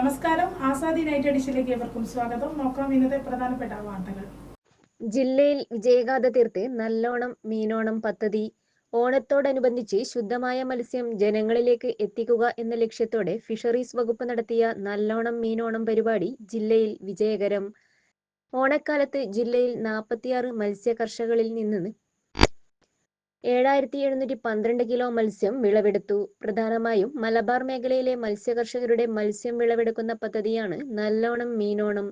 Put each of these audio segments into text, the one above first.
നമസ്കാരം. ആസാദി നൈറ്റ് എഡിഷനിലേക്ക് ഏവർക്കും സ്വാഗതം. നോക്കാം ഇന്നത്തെ പ്രധാനപ്പെട്ട വാർത്തകൾ. ജില്ലയിൽ വിജയഗാഥ തീർത്ത് നല്ലോണം മീനോണം പദ്ധതി ഓണത്തോടനുബന്ധിച്ച് ശുദ്ധമായ മത്സ്യം ജനങ്ങളിലേക്ക് എത്തിക്കുക എന്ന ലക്ഷ്യത്തോടെ ഫിഷറീസ് വകുപ്പ് നടത്തിയ നല്ലോണം മീനോണം പരിപാടി ജില്ലയിൽ വിജയകരം. ഓണക്കാലത്ത് ജില്ലയിൽ നാൽപ്പത്തിയാറ് മത്സ്യ കർഷകരിൽ നിന്ന് ഏഴായിരത്തി എഴുന്നൂറ്റി പന്ത്രണ്ട് കിലോ മത്സ്യം വിളവെടുത്തു. പ്രധാനമായും മലബാർ മേഖലയിലെ മത്സ്യ കർഷകരുടെ മത്സ്യം വിളവെടുക്കുന്ന പദ്ധതിയാണ് നല്ലോണം മീനോണം.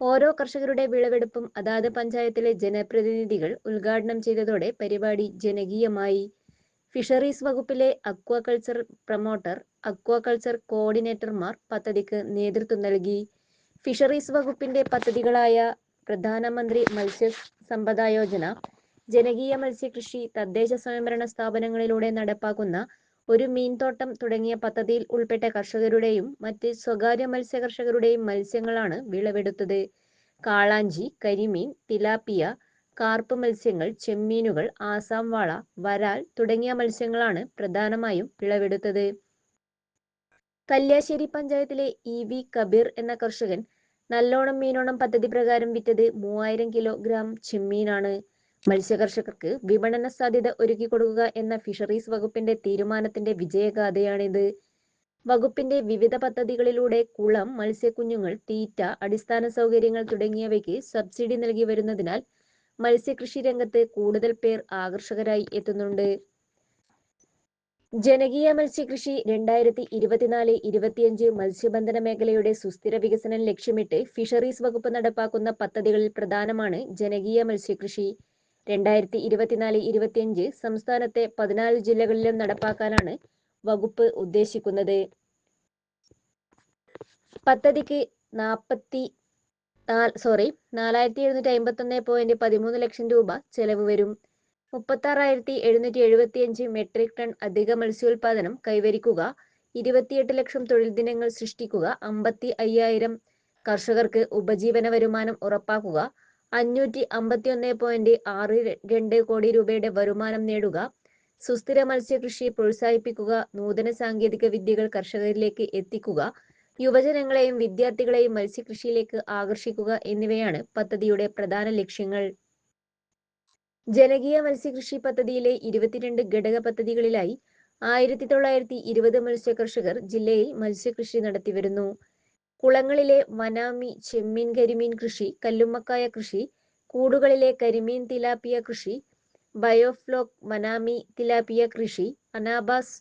ഓരോ കർഷകരുടെ വിളവെടുപ്പും അതാത് പഞ്ചായത്തിലെ ജനപ്രതിനിധികൾ ഉദ്ഘാടനം ചെയ്തതോടെ പരിപാടി ജനകീയമായി. ഫിഷറീസ് വകുപ്പിലെ അക്വാകൾച്ചർ പ്രൊമോട്ടർ അക്വാകൾച്ചർ കോർഡിനേറ്റർമാർ പദ്ധതിക്ക് നേതൃത്വം നൽകി. ഫിഷറീസ് വകുപ്പിന്റെ പദ്ധതികളായ പ്രധാനമന്ത്രി മത്സ്യ സമ്പദാ യോജന ജനകീയ മത്സ്യകൃഷി തദ്ദേശ സ്വയംഭരണ സ്ഥാപനങ്ങളിലൂടെ നടപ്പാക്കുന്ന ഒരു മീൻതോട്ടം തുടങ്ങിയ പദ്ധതിയിൽ ഉൾപ്പെട്ട കർഷകരുടെയും മറ്റ് സ്വകാര്യ മത്സ്യ കർഷകരുടെയും മത്സ്യങ്ങളാണ് വിളവെടുത്തത്. കാളാഞ്ചി കരിമീൻ തിലാപ്പിയ കാർപ്പ് മത്സ്യങ്ങൾ ചെമ്മീനുകൾ ആസാം വാള വരാൽ തുടങ്ങിയ മത്സ്യങ്ങളാണ് പ്രധാനമായും വിളവെടുത്തത്. കല്യാശ്ശേരി പഞ്ചായത്തിലെ ഇ വി കബീർ എന്ന കർഷകൻ നല്ലോണം മീനോണം പദ്ധതി പ്രകാരം വിറ്റത് മൂവായിരം കിലോഗ്രാം ചെമ്മീനാണ്. മത്സ്യകർഷകർക്ക് വിപണന സാധ്യത ഒരുക്കി കൊടുക്കുക എന്ന ഫിഷറീസ് വകുപ്പിന്റെ തീരുമാനത്തിന്റെ വിജയഗാഥയാണിത്. വകുപ്പിന്റെ വിവിധ പദ്ധതികളിലൂടെ കുളം മത്സ്യക്കുഞ്ഞുങ്ങൾ തീറ്റ അടിസ്ഥാന സൗകര്യങ്ങൾ തുടങ്ങിയവയ്ക്ക് സബ്സിഡി നൽകി വരുന്നതിനാൽ മത്സ്യകൃഷി രംഗത്ത് കൂടുതൽ പേർ ആകർഷകരായി എത്തുന്നുണ്ട്. ജനകീയ മത്സ്യകൃഷി രണ്ടായിരത്തി ഇരുപത്തിനാല് ഇരുപത്തിയഞ്ച് മത്സ്യബന്ധന മേഖലയുടെ സുസ്ഥിര വികസനം ലക്ഷ്യമിട്ട് ഫിഷറീസ് വകുപ്പ് നടപ്പാക്കുന്ന പദ്ധതികളിൽ പ്രധാനമാണ് ജനകീയ മത്സ്യകൃഷി. രണ്ടായിരത്തി ഇരുപത്തിനാല് ഇരുപത്തിയഞ്ച് സംസ്ഥാനത്തെ പതിനാല് ജില്ലകളിലും നടപ്പാക്കാനാണ് വകുപ്പ് ഉദ്ദേശിക്കുന്നത്. പദ്ധതിക്ക് നാൽപ്പത്തി സോറി നാലായിരത്തി എഴുന്നൂറ്റി അമ്പത്തി ഒന്ന് പോയിന്റ് പതിമൂന്ന് ലക്ഷം രൂപ ചെലവ് വരും. മുപ്പത്താറായിരത്തി എഴുന്നൂറ്റി എഴുപത്തി അഞ്ച് മെട്രിക് ടൺ അധിക മത്സ്യോൽപാദനം കൈവരിക്കുക ഇരുപത്തിയെട്ട് ലക്ഷം തൊഴിൽ ദിനങ്ങൾ സൃഷ്ടിക്കുക അമ്പത്തി അയ്യായിരം കർഷകർക്ക് ഉപജീവന വരുമാനം ഉറപ്പാക്കുക അഞ്ഞൂറ്റി അമ്പത്തി ഒന്ന് പോയിന്റ് ആറ് രണ്ട് കോടി രൂപയുടെ വരുമാനം നേടുക സുസ്ഥിര മത്സ്യകൃഷി പ്രോത്സാഹിപ്പിക്കുക നൂതന സാങ്കേതിക വിദ്യകൾ കർഷകരിലേക്ക് എത്തിക്കുക യുവജനങ്ങളെയും വിദ്യാർത്ഥികളെയും മത്സ്യകൃഷിയിലേക്ക് ആകർഷിക്കുക എന്നിവയാണ് പദ്ധതിയുടെ പ്രധാന ലക്ഷ്യങ്ങൾ. ജനകീയ മത്സ്യകൃഷി പദ്ധതിയിലെ ഇരുപത്തിരണ്ട് ഘടക പദ്ധതികളിലായി ആയിരത്തി തൊള്ളായിരത്തി ഇരുപത് മത്സ്യ കർഷകർ ജില്ലയിൽ മത്സ്യകൃഷി നടത്തിവരുന്നു. കുളങ്ങളിലെ വനാമി ചെമ്മീൻ കരിമീൻ കൃഷി കല്ലുമ്മക്കായ കൃഷി കൂടുകളിലെ കരിമീൻ തിലാപ്പിയ കൃഷി ബയോഫ്ലോക് വനാമി തിലാപ്പിയ കൃഷി അനാബാസ്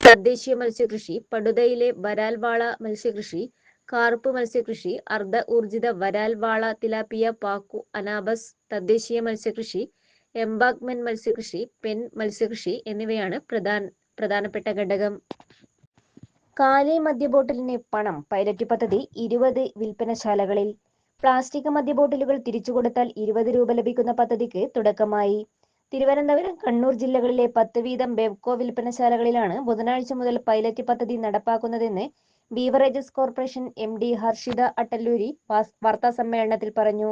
തദ്ദേശീയ മത്സ്യകൃഷി പടുതയിലെ വരാൽവാള മത്സ്യകൃഷി കാർപ്പ് മത്സ്യകൃഷി അർദ്ധ ഊർജിത വരാൽവാള തിലാപ്പിയ പാക്കു അനാബസ് തദ്ദേശീയ മത്സ്യകൃഷി എംബാഗ്മെന്റ് മത്സ്യകൃഷി പെൻ മത്സ്യകൃഷി എന്നിവയാണ് പ്രധാന പ്രധാനപ്പെട്ട ഘടകം. കാലി മദ്യബോട്ടിലിന് പണം പൈലറ്റ് പദ്ധതി ഇരുപത് വിൽപ്പനശാലകളിൽ. പ്ലാസ്റ്റിക് മദ്യബോട്ടിലുകൾ തിരിച്ചു കൊടുത്താൽ ഇരുപത് രൂപ ലഭിക്കുന്ന പദ്ധതിക്ക് തുടക്കമായി. തിരുവനന്തപുരം കണ്ണൂർ ജില്ലകളിലെ പത്ത് വീതം ബെവ്കോ വിൽപ്പനശാലകളിലാണ് ബുധനാഴ്ച മുതൽ പൈലറ്റ് പദ്ധതി നടപ്പാക്കുന്നതെന്ന് beverages corporation M D Harshita Attaluri വാർത്താ സമ്മേളനത്തിൽ പറഞ്ഞു.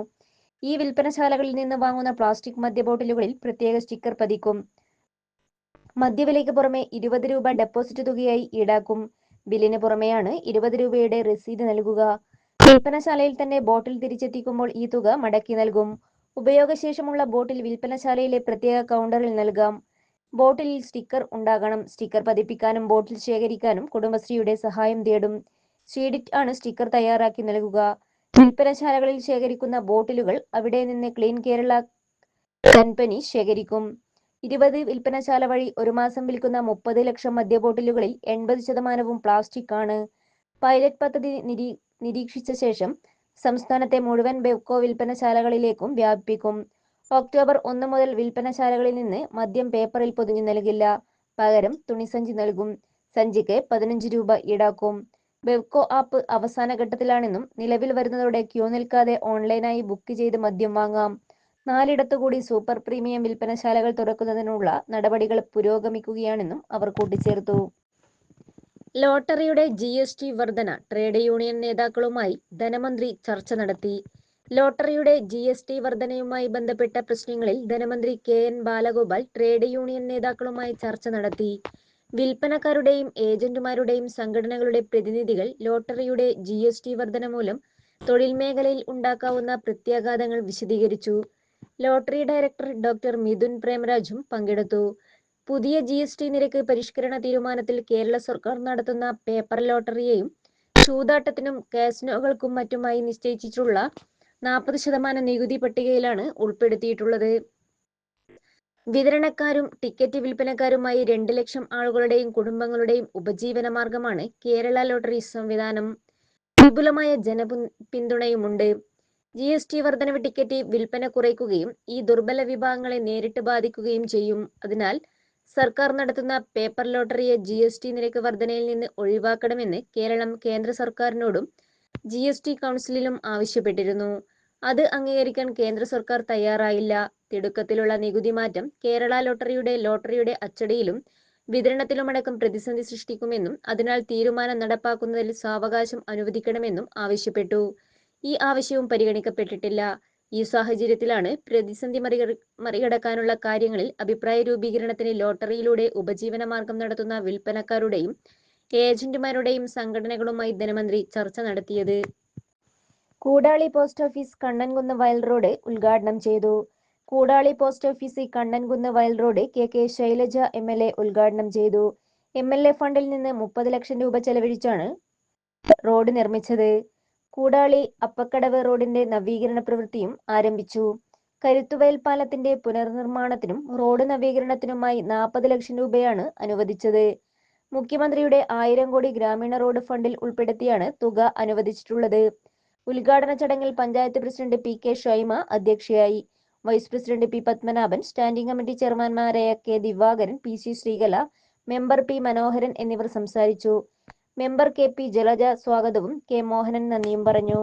ഈ വിൽപ്പനശാലകളിൽ നിന്ന് വാങ്ങുന്ന പ്ലാസ്റ്റിക് മദ്യബോട്ടിലുകളിൽ പ്രത്യേക സ്റ്റിക്കർ പതിക്കും. മദ്യവിലയ്ക്ക് പുറമെ ഇരുപത് രൂപ ഡെപ്പോസിറ്റ് തുകയായി ഈടാക്കും. ബില്ലിന് പുറമെയാണ് ഇരുപത് രൂപയുടെ രസീത് നൽകുക. വിൽപ്പനശാലയിൽ തന്നെ ബോട്ടിൽ തിരിച്ചെത്തിക്കുമ്പോൾ ഈ തുക മടക്കി നൽകും. ഉപയോഗശേഷമുള്ള ബോട്ടിൽ വിൽപ്പനശാലയിലെ പ്രത്യേക കൗണ്ടറിൽ നൽകാം. ബോട്ടിൽ സ്റ്റിക്കർ ഉണ്ടാകണം. സ്റ്റിക്കർ പതിപ്പിക്കാനും ബോട്ടിൽ ശേഖരിക്കാനും കുടുംബശ്രീയുടെ സഹായം തേടും. സ്വീഡിറ്റ് ആണ് സ്റ്റിക്കർ തയ്യാറാക്കി നൽകുക. വിൽപ്പനശാലകളിൽ ശേഖരിക്കുന്ന ബോട്ടിലുകൾ അവിടെ നിന്ന് ക്ലീൻ കേരള കമ്പനി ശേഖരിക്കും. ഇരുപത് വിൽപ്പനശാല വഴി ഒരു മാസം വിൽക്കുന്ന മുപ്പത് ലക്ഷം മദ്യ ബോട്ടിലുകളിൽ എൺപത് ശതമാനവും പ്ലാസ്റ്റിക് ആണ്. പൈലറ്റ് പദ്ധതി നിരീ നിരീക്ഷിച്ച ശേഷം സംസ്ഥാനത്തെ മുഴുവൻ ബെവ്കോ വിൽപ്പനശാലകളിലേക്കും വ്യാപിപ്പിക്കും. ഒക്ടോബർ ഒന്ന് മുതൽ വിൽപ്പനശാലകളിൽ നിന്ന് മദ്യം പേപ്പറിൽ പൊതിഞ്ഞു നൽകില്ല. പകരം തുണിസഞ്ചി നൽകും. സഞ്ചിക്ക് പതിനഞ്ച് രൂപ ഈടാക്കും. ബെവ്കോ ആപ്പ് അവസാന ഘട്ടത്തിലാണെന്നും നിലവിൽ വരുന്നതോടെ ക്യൂ നിൽക്കാതെ ഓൺലൈനായി ബുക്ക് ചെയ്ത് മദ്യം വാങ്ങാം. നാലിടത്തുകൂടി സൂപ്പർ പ്രീമിയം വിൽപ്പനശാലകൾ തുറക്കുന്നതിനുള്ള നടപടികൾ പുരോഗമിക്കുകയാണെന്നും അവർ കൂട്ടിച്ചേർത്തു. ലോട്ടറിയുടെ ജി എസ് ടി വർധന ട്രേഡ് യൂണിയൻ നേതാക്കളുമായി ധനമന്ത്രി ചർച്ച നടത്തി. ലോട്ടറിയുടെ ജി എസ് ടി വർധനയുമായി ബന്ധപ്പെട്ട പ്രശ്നങ്ങളിൽ ധനമന്ത്രി K N Balagopal trade union നേതാക്കളുമായി ചർച്ച നടത്തി. വിൽപ്പനക്കാരുടെയും ഏജന്റുമാരുടെയും സംഘടനകളുടെ പ്രതിനിധികൾ ലോട്ടറിയുടെ ജി എസ് ടി വർധന മൂലം തൊഴിൽ മേഖലയിൽ ഉണ്ടാക്കാവുന്ന പ്രത്യാഘാതങ്ങൾ വിശദീകരിച്ചു. ലോട്ടറി ഡയറക്ടർ ഡോക്ടർ മിഥുൻ പ്രേമരാജും പങ്കെടുത്തു. പുതിയ ജി എസ് ടി നിരക്ക് പരിഷ്കരണ തീരുമാനത്തിൽ കേരള സർക്കാർ നടത്തുന്ന പേപ്പർ ലോട്ടറിയെയും ചൂതാട്ടത്തിനും കാസിനോകൾക്കും മറ്റുമായി നിശ്ചയിച്ചിട്ടുള്ള നാൽപ്പത് ശതമാനം നികുതി പട്ടികയിലാണ് ഉൾപ്പെടുത്തിയിട്ടുള്ളത്. വിതരണക്കാരും ടിക്കറ്റ് വിൽപ്പനക്കാരുമായി രണ്ട് ലക്ഷം ആളുകളുടെയും കുടുംബങ്ങളുടെയും ഉപജീവന മാർഗമാണ് കേരള ലോട്ടറി സംവിധാനം. വിപുലമായ ജനപിന്തുണയുമുണ്ട്. പിന്തുണയുമുണ്ട് ജി എസ് ടി വർധനവ് ടിക്കറ്റ് വിൽപ്പന കുറയ്ക്കുകയും ഈ ദുർബല വിഭാഗങ്ങളെ നേരിട്ട് ബാധിക്കുകയും ചെയ്യും. അതിനാൽ സർക്കാർ നടത്തുന്ന പേപ്പർ ലോട്ടറിയെ ജി എസ് ടി നിരക്ക് വർധനയിൽ നിന്ന് ഒഴിവാക്കണമെന്ന് കേരളം കേന്ദ്ര സർക്കാരിനോടും ജി എസ് ടി കൗൺസിലിലും ആവശ്യപ്പെട്ടിരുന്നു. അത് അംഗീകരിക്കാൻ കേന്ദ്ര സർക്കാർ തയ്യാറായില്ല. തിടുക്കത്തിലുള്ള നികുതി മാറ്റം കേരള ലോട്ടറിയുടെ ലോട്ടറിയുടെ അച്ചടിയിലും വിതരണത്തിലുമടക്കം പ്രതിസന്ധി സൃഷ്ടിക്കുമെന്നും അതിനാൽ തീരുമാനം നടപ്പാക്കുന്നതിൽ സാവകാശം അനുവദിക്കണമെന്നും ആവശ്യപ്പെട്ടു. ഈ ആവശ്യവും പരിഗണിക്കപ്പെട്ടിട്ടില്ല. ഈ സാഹചര്യത്തിലാണ് പ്രതിസന്ധി മറികട മറികടക്കാനുള്ള കാര്യങ്ങളിൽ അഭിപ്രായ രൂപീകരണത്തിന് ലോട്ടറിയിലൂടെ ഉപജീവന മാർഗം നടത്തുന്ന വിൽപ്പനക്കാരുടെയും ഏജന്റുമാരുടെയും സംഘടനകളുമായി ധനമന്ത്രി ചർച്ച നടത്തിയത്. കൂടാളി പോസ്റ്റ് ഓഫീസ് കണ്ണൻകുന്ന് വയൽ റോഡ് ഉദ്ഘാടനം ചെയ്തു. കൂടാളി പോസ്റ്റ് ഓഫീസ് കണ്ണൻകുന്ന് വയൽ road K K Shailaja M L A ഉദ്ഘാടനം ചെയ്തു. എം എൽ എ ഫണ്ടിൽ നിന്ന് മുപ്പത് ലക്ഷം രൂപ ചെലവഴിച്ചാണ് റോഡ് നിർമ്മിച്ചത്. കൂടാളി അപ്പക്കടവ് റോഡിന്റെ നവീകരണ പ്രവൃത്തിയും ആരംഭിച്ചു. കരുത്തുവയൽ പാലത്തിന്റെ പുനർനിർമ്മാണത്തിനും റോഡ് നവീകരണത്തിനുമായി നാൽപ്പത് ലക്ഷം രൂപയാണ് അനുവദിച്ചത്. മുഖ്യമന്ത്രിയുടെ ആയിരം കോടി ഗ്രാമീണ റോഡ് ഫണ്ടിൽ ഉൾപ്പെടുത്തിയാണ് തുക അനുവദിച്ചിട്ടുള്ളത്. ഉദ്ഘാടന ചടങ്ങിൽ panchayat president P K Shaima അധ്യക്ഷയായി. Vice president P Padmanabhan standing committee ചെയർമാൻമാരായ K Divakaran P C Sreekala member P Manoharan എന്നിവർ സംസാരിച്ചു. മെമ്പർ കെ പി ജലജ സ്വാഗതവും കെ മോഹനൻ നന്ദിയും പറഞ്ഞു.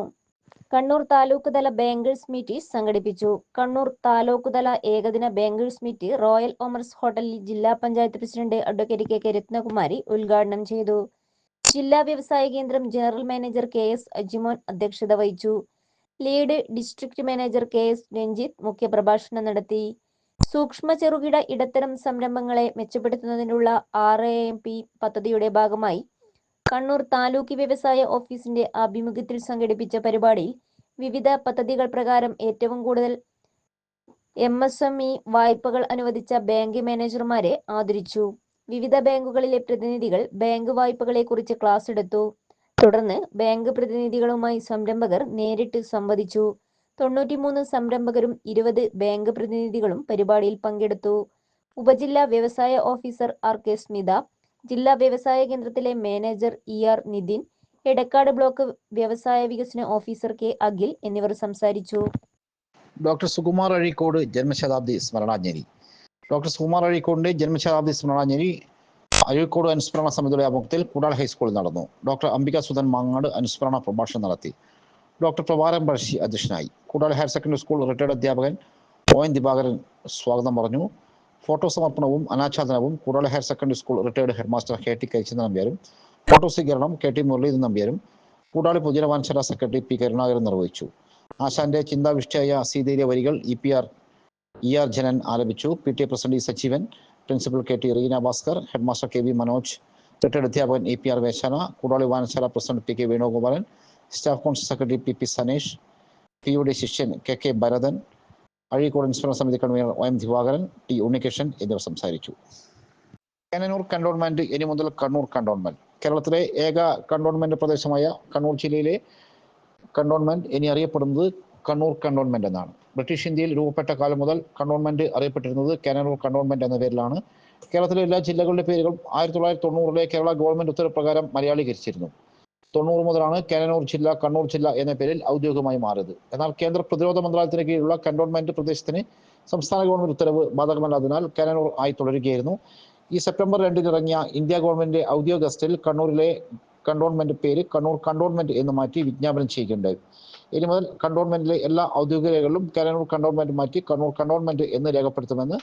കണ്ണൂർ താലൂക്ക് തല ബാങ്കേഴ്സ് മീറ്റ് സംഘടിപ്പിച്ചു. കണ്ണൂർ താലൂക്ക് തല ഏകദിന ബാങ്കേഴ്സ് മീറ്റ് റോയൽ ഒമർസ് ഹോട്ടലിൽ ജില്ലാ panchayat president advocate K K Ratnakumari ഉദ്ഘാടനം ചെയ്തു. ജില്ലാ വ്യവസായ കേന്ദ്രം general manager K S Ajimon അധ്യക്ഷത വഹിച്ചു. Lead district manager K S Ranjith മുഖ്യപ്രഭാഷണം നടത്തി. സൂക്ഷ്മ ചെറുകിട ഇടത്തരം സംരംഭങ്ങളെ മെച്ചപ്പെടുത്തുന്നതിനുള്ള ആർ എ എം പി പദ്ധതിയുടെ ഭാഗമായി കണ്ണൂർ താലൂക്ക് വ്യവസായ ഓഫീസിന്റെ ആഭിമുഖ്യത്തിൽ സംഘടിപ്പിച്ച പരിപാടിയിൽ വിവിധ പദ്ധതികൾ പ്രകാരം ഏറ്റവും കൂടുതൽ എം എസ് എം ഇ വായ്പകൾ അനുവദിച്ച ബാങ്ക് മാനേജർമാരെ ആദരിച്ചു. വിവിധ ബാങ്കുകളിലെ പ്രതിനിധികൾ ബാങ്ക് വായ്പകളെ കുറിച്ച് ക്ലാസ് എടുത്തു. തുടർന്ന് ബാങ്ക് പ്രതിനിധികളുമായി സംരംഭകർ നേരിട്ട് സംവദിച്ചു. തൊണ്ണൂറ്റിമൂന്ന് സംരംഭകരും ഇരുപത് ബാങ്ക് പ്രതിനിധികളും പരിപാടിയിൽ പങ്കെടുത്തു. ഉപജില്ലാ വ്യവസായ ഓഫീസർ ആർ കെ സ്മിത ജില്ലാ വ്യവസായ കേന്ദ്രത്തിലെ manager E R Nithin Edakkad block വ്യവസായ വികസന ഓഫീസർ കെ അഖിൽ എന്നിവർ സംസാരിച്ചു. ഡോക്ടർ സുകുമാർ അഴീക്കോട് ജന്മശതാബ്ദി സ്മരണാഞ്ജലി. ഡോക്ടർ സുകുമാർ അഴീക്കോടിന്റെ ജന്മശതാബ്ദി സ്മരണാഞ്ജലി അഴീക്കോട് അനുസ്മരണ സമിതിയുടെ ആഭിമുഖ്യത്തിൽ കൂടാൾ ഹൈസ്കൂളിൽ നടന്നു. ഡോക്ടർ അംബിക സുധൻ മാങ്ങാട് അനുസ്മരണ പ്രഭാഷണം നടത്തി. ഡോക്ടർ പ്രഭാരം പഴശ്ശി അധ്യക്ഷനായി. Koodal higher secondary school retired അധ്യാപകൻ ഒ എൻ ദിവാകരൻ സ്വാഗതം പറഞ്ഞു. ഫോട്ടോ സമർപ്പണവും അനാച്ഛാദനവും Koodal higher secondary school retired headmaster K T Karichandran നമ്പ്യാരും. Photo സ്വീകരണം കെ ടി മുരളീധരൻ നമ്പ്യാരും. കൂടാളി പൊതുജനവാൻശര സെക്രട്ടറി പി കരുണാകരൻ നിർവഹിച്ചു. ആശാന്റെ ചിന്താവിഷ്ടയായ സീതയിലെ വരികൾ E P R E R Janan ആലപിച്ചു. P T A president E Sachivan principal K T Reena Bhaskar headmaster K V Manoj retired അധ്യാപകൻ ഇ പി ആർ വേശാന കൂടാളി വായനശാല president P K Venugopalan staff council secretary P P Sanesh P യുടെ ശിഷ്യൻ K K Bharathan Azhikode അനുസ്മരണ സമിതി convener O M Divakaran T Unnikrishnan എന്നിവർ സംസാരിച്ചു. Cannanore cantonment ഇനി മുതൽ കണ്ണൂർ കണ്ടോൺമെന്റ്. കേരളത്തിലെ ഏക കണ്ടോൺമെന്റ് പ്രദേശമായ കണ്ണൂർ ജില്ലയിലെ കണ്ടോൺമെന്റ് ഇനി അറിയപ്പെടുന്നത് കണ്ണൂർ കണ്ടോൺമെന്റ് എന്നാണ്. ബ്രിട്ടീഷ് ഇന്ത്യയിൽ രൂപപ്പെട്ട കാലം മുതൽ കണ്ടോൺമെന്റ് അറിയപ്പെട്ടിരുന്നത് കാനനൂർ കണ്ടോൺമെന്റ് എന്ന പേരിലാണ്. കേരളത്തിലെ എല്ലാ ജില്ലകളുടെ പേരുകളും ആയിരത്തി തൊള്ളായിരത്തി തൊണ്ണൂറിലെ കേരള ഗവൺമെന്റ് ഉത്തരവ് പ്രകാരം മലയാളീകരിച്ചിരുന്നു. തൊണ്ണൂറ് മുതലാണ് കാനനൂർ ജില്ല കണ്ണൂർ ജില്ല എന്ന പേരിൽ ഔദ്യോഗികമായി മാറിയത്. എന്നാൽ കേന്ദ്ര പ്രതിരോധ മന്ത്രാലയത്തിന് കീഴിലുള്ള കണ്ടോൺമെന്റ് പ്രദേശത്തിന് സംസ്ഥാന ഗവൺമെന്റ് ഉത്തരവ് ബാധകമല്ലാത്തതിനാൽ കാനനൂർ ആയി തുടരുകയായിരുന്നു. ഈ സെപ്റ്റംബർ രണ്ടിന് ഇറങ്ങിയ ഇന്ത്യ ഗവൺമെന്റ് ഔദ്യോഗിക കണ്ണൂരിലെ കണ്ടോൺമെന്റ് പേര് കണ്ണൂർ കണ്ടോൺമെന്റ് എന്ന് മാറ്റി വിജ്ഞാപനം ചെയ്യുകയുണ്ടായി. ഇനി മുതൽ കണ്ടോൺമെന്റിലെ എല്ലാ ഔദ്യോഗിക രേഖകളും കനൂർ കണ്ടോൺമെന്റ് മാറ്റി കണ്ണൂർ കണ്ടോൺമെന്റ് എന്ന് രേഖപ്പെടുത്തുമെന്ന്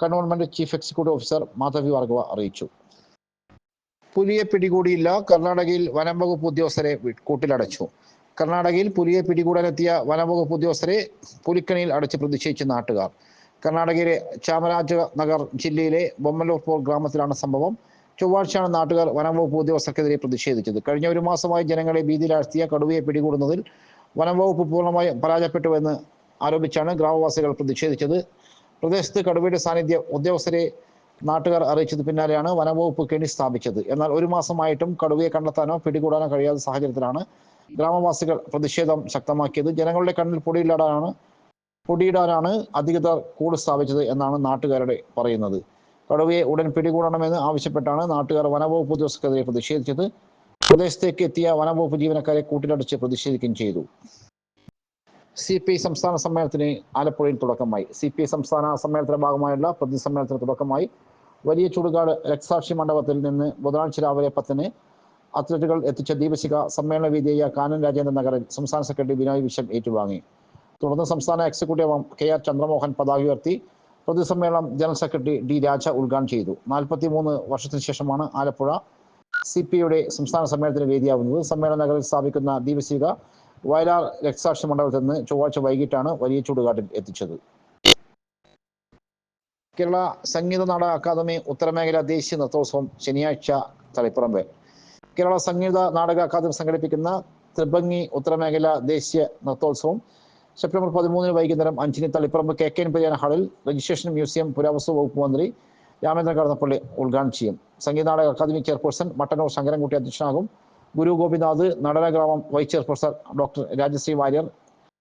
cantonment chief executive officer Madhavi Bhargava അറിയിച്ചു. പുലിയെ പിടികൂടിയില്ല. കർണാടകയിൽ വനം വകുപ്പ് ഉദ്യോഗസ്ഥരെ കൂട്ടിലടച്ചു. കർണാടകയിൽ പുലിയെ പിടികൂടാനെത്തിയ വനംവകുപ്പ് ഉദ്യോഗസ്ഥരെ പുലിക്കണിയിൽ അടച്ച് പ്രതിഷേധിച്ച നാട്ടുകാർ. കർണാടകയിലെ ചാമരാജനഗർ ജില്ലയിലെ ബൊമ്മലൂർപൂർ ഗ്രാമത്തിലാണ് സംഭവം. ചൊവ്വാഴ്ചയാണ് നാട്ടുകാർ വനംവകുപ്പ് ഉദ്യോഗസ്ഥർക്കെതിരെ പ്രതിഷേധിച്ചത്. കഴിഞ്ഞ ഒരു മാസമായി ജനങ്ങളെ ഭീതിയിലാഴ്ത്തിയ കടുവയെ പിടികൂടുന്നതിൽ വനംവകുപ്പ് പൂർണമായും പരാജയപ്പെട്ടുവെന്ന് ആരോപിച്ചാണ് ഗ്രാമവാസികൾ പ്രതിഷേധിച്ചത്. പ്രദേശത്ത് കടുവയുടെ സാന്നിധ്യം ഉദ്യോഗസ്ഥരെ നാട്ടുകാർ അറിയിച്ചത് പിന്നാലെയാണ് വനംവകുപ്പ് കെണി സ്ഥാപിച്ചത്. എന്നാൽ ഒരു മാസമായിട്ടും കടുവയെ കണ്ടെത്താനോ പിടികൂടാനോ കഴിയാത്ത സാഹചര്യത്തിലാണ് ഗ്രാമവാസികൾ പ്രതിഷേധം ശക്തമാക്കിയത്. ജനങ്ങളുടെ കണ്ണിൽ പൊടിയിടാനാണ് പൊടിയിടാനാണ് അധികൃതർ കൂട് സ്ഥാപിച്ചത് എന്നാണ് നാട്ടുകാരുടെ പറയുന്നത്. കടുവയെ ഉടൻ പിടികൂടണമെന്ന് ആവശ്യപ്പെട്ടാണ് നാട്ടുകാർ വനംവകുപ്പ് ഉദ്യോഗസ്ഥർക്കെതിരെ പ്രതിഷേധിച്ചത്. പ്രദേശത്തേക്ക് എത്തിയ വനംവകുപ്പ് ജീവനക്കാരെ കൂട്ടിലടിച്ച് പ്രതിഷേധിക്കുകയും ചെയ്തു. സി പി ഐ സംസ്ഥാന സമ്മേളനത്തിന് ആലപ്പുഴയിൽ തുടക്കമായി. സി പി ഐ സംസ്ഥാന സമ്മേളനത്തിന്റെ ഭാഗമായുള്ള പ്രതിസമ്മേളനത്തിന് തുടക്കമായി വലിയ ചൂടുകാട് രക്തസാക്ഷി മണ്ഡപത്തിൽ നിന്ന് ബുധനാഴ്ച രാവിലെ പത്തിന് അത്ലറ്റുകൾ എത്തിച്ച ദീപശിഖ സമ്മേളന വേദിയായ കാനൻ രാജേന്ദ്ര നഗറിൽ സംസ്ഥാന സെക്രട്ടറി ബിനോയ് വിശ്വം ഏറ്റുവാങ്ങി. തുടർന്ന് സംസ്ഥാന എക്സിക്യൂട്ടീവ് കെ ആർ ചന്ദ്രമോഹൻ പതാക ഉയർത്തി പൊതുസമ്മേളനം ജനറൽ സെക്രട്ടറി ഡി രാജ ഉദ്ഘാടനം ചെയ്തു. നാൽപ്പത്തി മൂന്ന് വർഷത്തിന് ശേഷമാണ് ആലപ്പുഴ സി പി യുടെ സംസ്ഥാന സമ്മേളനത്തിന് വേദിയാവുന്നത്. സമ്മേളന നഗറിൽ സ്ഥാപിക്കുന്ന ദീപശിഖ വയലാർ രക്തസാക്ഷി മണ്ഡലത്തിൽ നിന്ന് ചൊവ്വാഴ്ച വൈകിട്ടാണ് വലിയ ചൂടുകാട്ടിൽ എത്തിച്ചത്. കേരള സംഗീത നാടക അക്കാദമി ഉത്തരമേഖല ദേശീയ നൃത്തോത്സവം ശനിയാഴ്ച തളിപ്പറമ്പ്. കേരള സംഗീത നാടക അക്കാദമി സംഘടിപ്പിക്കുന്ന ത്രിഭംഗി ഉത്തരമേഖല ദേശീയ നൃത്തോത്സവം സെപ്റ്റംബർ പതിമൂന്നിന് വൈകുന്നേരം അഞ്ചിന് Taliparamba K K N Periyana ഹാളിൽ രജിസ്ട്രേഷൻ മ്യൂസിയം പുരാവസ്തു വകുപ്പ് മന്ത്രി രാമേന്ദ്രൻ കടന്നപ്പള്ളി ഉദ്ഘാടനം ചെയ്യും. Sangeetha Nataka academy chairperson Mattannur Sankarankutty അധ്യക്ഷനാകും. Guru Gopinath Natanagramam vice chairperson doctor Rajasree Warrier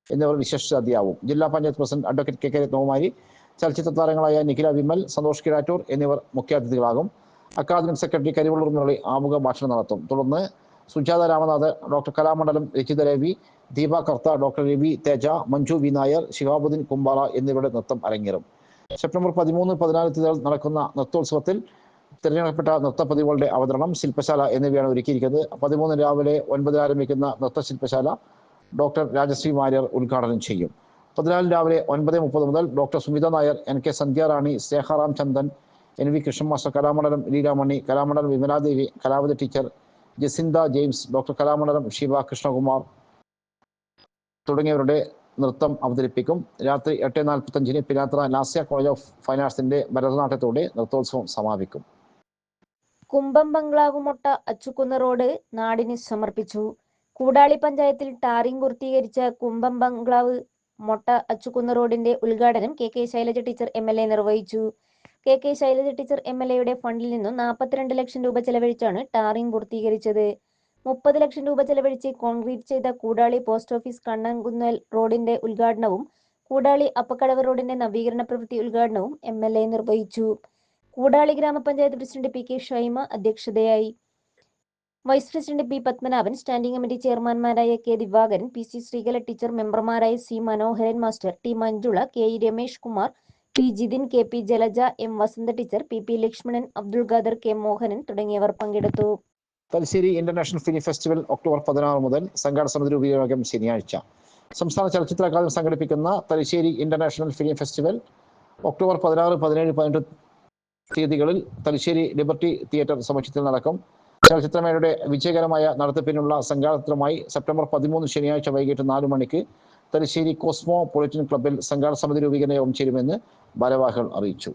എന്നിവർ വിശേഷാതിയാവും ജില്ലാ panchayat president advocate K K Ratnakumari ചലച്ചിത്ര താരങ്ങളായ നിഖില വിമൽ സന്തോഷ് കിരാറ്റൂർ എന്നിവർ മുഖ്യാതിഥികളാകും. അക്കാദമിക് സെക്രട്ടറി കരിവള്ളൂർ മുരളി ആമുഖ ഭാഷണം നടത്തും. തുടർന്ന് Sujatha Ramanath doctor Kalamandalam Rachitha Ravi Deepa Kartha doctor Ravi Teja Manju V Nair Shihabuddin Kumbara എന്നിവരുടെ നൃത്തം അരങ്ങേറും. സെപ്റ്റംബർ പതിമൂന്ന് പതിനാല് തീയതികൾ നടക്കുന്ന നൃത്തോത്സവത്തിൽ തിരഞ്ഞെടുക്കപ്പെട്ട നൃത്തപ്രതിഭകളുടെ അവതരണം ശില്പശാല എന്നിവയാണ് ഒരുക്കിയിരിക്കുന്നത്. പതിമൂന്ന് രാവിലെ ഒൻപതിന് ആരംഭിക്കുന്ന നൃത്ത ശില്പശാല ഡോക്ടർ രാജശ്രീ വാര്യർ ഉദ്ഘാടനം ചെയ്യും. പതിനാല് രാവിലെ ഒൻപത് മുപ്പത് മുതൽ doctor Sumitha Nair N K Sandhyarani Sneharam Chandan N V Krishna master Kalamandalam Leelamani Kalamandalam Vimaladevi Kalavathi teacher Jacintha James doctor Kalamandalam Siva Krishnakumar തുടങ്ങിയവരുടെ നൃത്തം അവതരിപ്പിക്കും. രാത്രി എട്ട് നാൽപ്പത്തഞ്ചിന് Pinathra Lasya college of fine ആർട്സിന്റെ ഭരതനാട്യത്തോടെ നൃത്തോത്സവം സമാപിക്കും. കുമ്പം ബംഗ്ലാവ് മൊട്ട അച്ചുക്കുന്ന റോഡ് നാടിന് സമർപ്പിച്ചു. കൂടാളി പഞ്ചായത്തിൽ ടാറിംഗ് പൂർത്തീകരിച്ച കുമ്പം ബംഗ്ലാവ് മൊട്ട അച്ചുകുന്ന റോഡിന്റെ ഉദ്ഘാടനം K K Shailaja teacher M L A നിർവഹിച്ചു. K K Shailaja teacher M L എയുടെ ഫണ്ടിൽ നിന്നും നാൽപ്പത്തിരണ്ട് ലക്ഷം രൂപ ചെലവഴിച്ചാണ് ടാറിംഗ് പൂർത്തീകരിച്ചത്. മുപ്പത് ലക്ഷം രൂപ ചെലവഴിച്ച് കോൺക്രീറ്റ് ചെയ്ത കൂടാളി പോസ്റ്റ് ഓഫീസ് കണ്ണൻകുന്നൽ റോഡിന്റെ ഉദ്ഘാടനവും കൂടാളി അപ്പക്കടവ് റോഡിന്റെ നവീകരണ പ്രവൃത്തി ഉദ്ഘാടനവും എം നിർവഹിച്ചു. കൂടാളി ഗ്രാമപഞ്ചായത്ത് president P K Shaima അധ്യക്ഷതയായി. Vice president P Padmanabhan standing committee ചെയർമാൻമാരായ K Divakaran P C Sreekala teacher മെമ്പർമാരായ C Manoharan master T Manjula K E Ramesh Kumar P Jithin K P Jalaja M Vasantha teacher P P Lakshmanan Abdul Khader K Mohanan തുടങ്ങിയവർ പങ്കെടുത്തു. Thalassery international film festival October പതിനാറ് മുതൽ സംഘാടന സമിതി രൂപീകരണം ശനിയാഴ്ച. സംസ്ഥാന ചലച്ചിത്ര അക്കാദമി സംഘടിപ്പിക്കുന്ന Thalassery international film festival October പതിനാറ് പതിനേഴ് പതിനെട്ട് തീയതികളിൽ തലശ്ശേരി ലിബർട്ടി തിയേറ്റർ സമുച്ചയത്തിൽ നടക്കും ചലച്ചിത്രമേളയുടെ വിജയകരമായ നടത്തിപ്പിനുള്ള സംഘാടനത്തിലുമായി സെപ്റ്റംബർ പതിമൂന്ന് ശനിയാഴ്ച വൈകിട്ട് നാല് മണിക്ക് തലശ്ശേരി കോസ്മോ പൊളിറ്റൻ ക്ലബ്ബിൽ സംഘാടന സമിതി രൂപീകരണ യോഗം ചേരുമെന്ന് ഭാരവാഹികൾ അറിയിച്ചു.